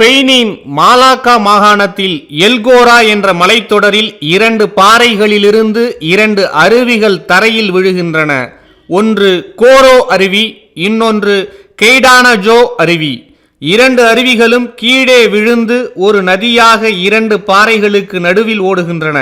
ஸ்பெயினின் மாலாக்கா மாகாணத்தில் எல்கோரா என்ற மலைத்தொடரில் இரண்டு பாறைகளிலிருந்து இரண்டு அருவிகள் தரையில் விழுகின்றன. ஒன்று கோரோ அருவி இன்னொன்று கெய்டானஜோ அருவி. இரண்டு அருவிகளும் கீழே விழுந்து ஒரு நதியாக இரண்டு பாறைகளுக்கு நடுவில் ஓடுகின்றன.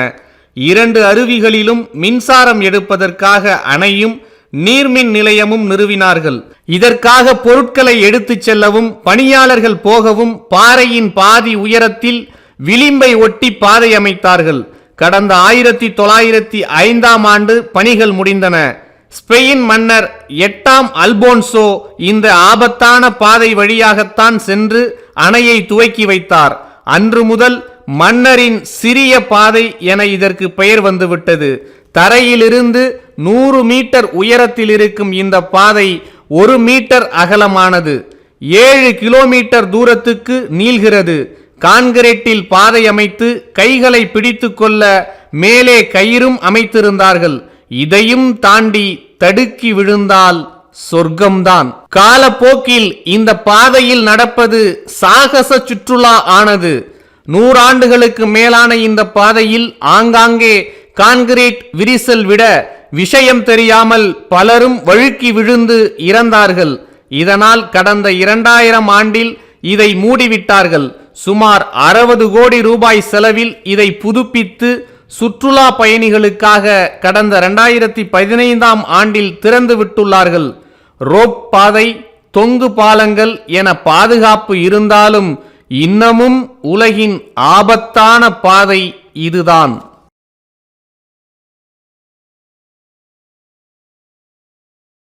இரண்டு அருவிகளிலும் மின்சாரம் எடுப்பதற்காக அணையும் நீர்மின் நிலையமும் நிறுவினார்கள். இதற்காக பொருட்களை எடுத்துச் செல்லவும் பணியாளர்கள் போகவும் பாறையின் பாதி உயரத்தில் விளிம்பை ஒட்டி பாதை அமைத்தார்கள். கடந்த ஆயிரத்தி தொள்ளாயிரத்தி ஐந்தாம் ஆண்டு பணிகள் முடிந்தன. ஸ்பெயின் மன்னர் எட்டாம் அல்போன்சோ இந்த ஆபத்தான பாதை வழியாகத்தான் சென்று அணையை துவக்கி வைத்தார். அன்று முதல் மன்னரின் சிறிய பாதை என இதற்கு பெயர் வந்துவிட்டது. தரையிலிருந்து நூறு மீட்டர் உயரத்தில் இருக்கும் இந்த பாதை ஒரு மீட்டர் அகலமானது. ஏழு கிலோமீட்டர் தூரத்துக்கு நீள்கிறது. கான்கிரீட்டில் பாதை அமைத்து கைகளை பிடித்து கொள்ள மேலே கயிறும் அமைத்திருந்தார்கள். இதையும் தாண்டி தடுக்கி விழுந்தால் சொர்க்கம்தான். காலப்போக்கில் இந்த பாதையில் நடப்பது சாகச சுற்றுலா ஆனது. நூறாண்டுகளுக்கு மேலான இந்த பாதையில் ஆங்காங்கே கான்கிரீட் விரிசல் விட விஷயம் தெரியாமல் பலரும் வழுக்கி விழுந்து இறந்தார்கள். இதனால் கடந்த இரண்டாயிரம் ஆண்டில் இதை மூடிவிட்டார்கள். சுமார் அறுபது கோடி ரூபாய் செலவில் இதை புதுப்பித்து சுற்றுலா பயணிகளுக்காக கடந்த இரண்டாயிரத்தி பதினைந்தாம் ஆண்டில் திறந்து விட்டுள்ளார்கள். ரோப் பாதை தொங்கு பாலங்கள் என பாதுகாப்பு இருந்தாலும் இன்னமும் உலகின் ஆபத்தான பாதை இதுதான்.